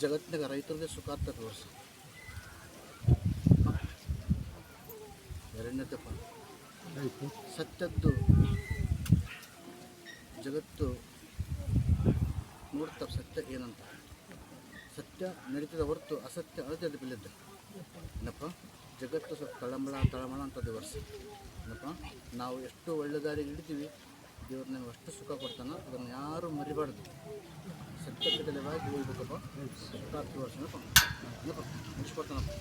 ಜಗತ್ತಿನಾಗ ರೈತರದೇ ಸುಖ ಅಂತ ತೋರಿಸಿ ಎರಡನೇದಪ್ಪ ಸತ್ಯದ್ದು ಜಗತ್ತು ನೋಡ್ತಾ ಸತ್ಯ ಏನಂತ. ಸತ್ಯ ನಡೀತದ ಹೊರತು ಅಸತ್ಯ ಅಳತದ ಬಿಲ್ಲಿದ್ದ ಏನಪ್ಪ? ಜಗತ್ತು ಸ್ವಲ್ಪ ತಳಮಳ ತಳಮಳ ಅಂತ ವರ್ಷ. ಏನಪ್ಪ? ನಾವು ಎಷ್ಟು ಒಳ್ಳೆ ದಾರಿಗೆ ಹಿಡಿತೀವಿ ದೇವ್ರು ನಿಮ್ಗೆ ಅಷ್ಟು ಸುಖ ಕೊಡ್ತಾನೋ ಅದನ್ನು ಯಾರೂ ಮರಿಬಾರ್ದು. ಸತ್ಯಕ್ಕೆ ತಲೆವಾಗಿ ಹೋಗ್ಬೇಕಪ್ಪ ಸತ್ತಾರ್ಥ ವರ್ಷನ. ಮುಗಿಸ್ಕೊಡ್ತಾನಪ್ಪ.